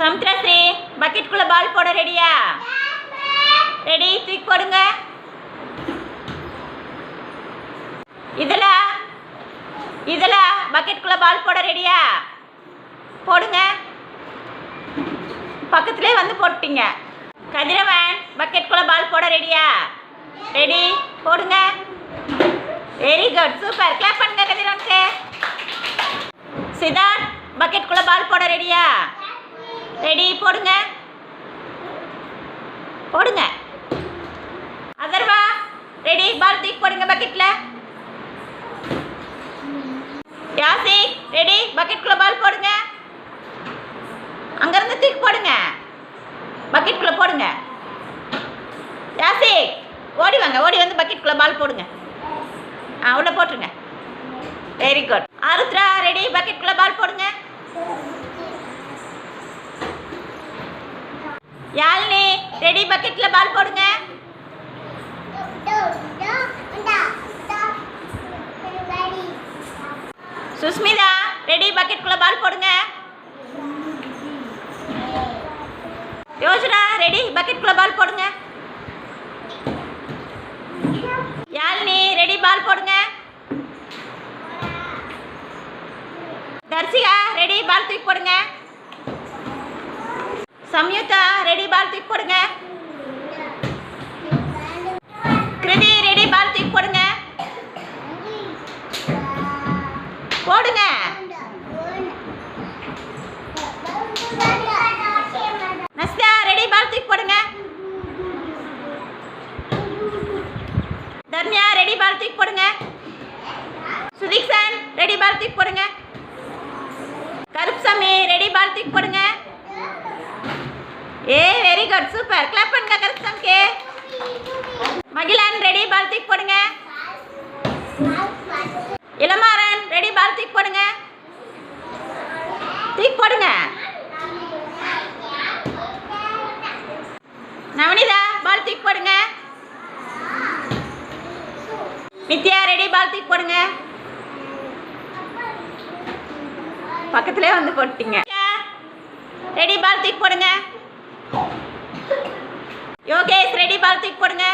சமுத்திரஸ்ரீ பக்கெட்டுக்குள்ள பால் போட ரெடியா ரெடி தூக்கி போடுங்க. இதுல இதுல பக்கெட்டுக்குள்ள பால் போட ரெடியா போடுங்க. பக்கத்துலேயே வந்து போட்டீங்க கதிரவன் பக்கெட்டுக்குள்ள பால் போட ரெடியா ரெடி போடுங்க. வெரி குட் சூப்பர் கிளாப் பண்ணுங்க கதிரவனுக்கு. சித்தார்த் பக்கெட்டுக்குள்ள பால் போட ரெடியா ரெடி போடுங்க. போடுங்க. அதர்வா ரெடி பால் போடுங்க பக்கெட்ல யாசி ரெடி பக்கெட்டுக்குள்ள பால் போடுங்க. அங்கிருந்து தூக்கி போடுங்க. பக்கெட்குள்ளே போடுங்க. யாசி ஓடி வாங்க ஓடி வந்து பக்கெட்குள்ளே பால் போடுங்க. ஆ உள்ள போட்டுருங்க. வெரி குட் ஆருத்ரா ரெடி பக்கெட்குள்ளே பால் போடுங்க. யாழினி ரெடி பக்கெட்டில் பால் போடுங்க. சுஸ்மிதா ரெடி பக்கெட்டுக்குள்ள பால் போடுங்க. யோஜனா ரெடி பக்கெட்டுக்குள்ள பால் போடுங்க. யாழினி ரெடி பால் போடுங்க. தர்சிகா ரெடி பால் தூக்கி போடுங்க. சம்யுக்தா ரெடி பால் தூக்கி போடுங்க. கிருதி ரெடி பால் தூக்கி போடுங்க. போடுங்க. நஸ்தா ரெடி பால் தூக்கி போடுங்க. தர்மியா ரெடி பால் தூக்கி போடுங்க. சுதீக்ஷன் ரெடி பால் தூக்கி போடுங்க கருப்சாமி ரெடி பால் தூக்கி போடுங்க ஏ வெரி குட் சூப்பர் கிளப் பண்ணுங்க கருப்சாமிக்கு மகிழன் ரெடி பால் தூக்கி போடுங்க. இளமாறன் ரெடி பால் தூக்கி போடுங்க. தூக்கி போடுங்க. நவனிதா பால் தூக்கி போடுங்க. நித்யா ரெடி பால் தூக்கி போடுங்க. பக்கத்துலேயே வந்து போட்டீங்க. ரெடி பால் தூக்கி போடுங்க. யோகேஷ் ரெடி பால் தூக்கி போடுங்க.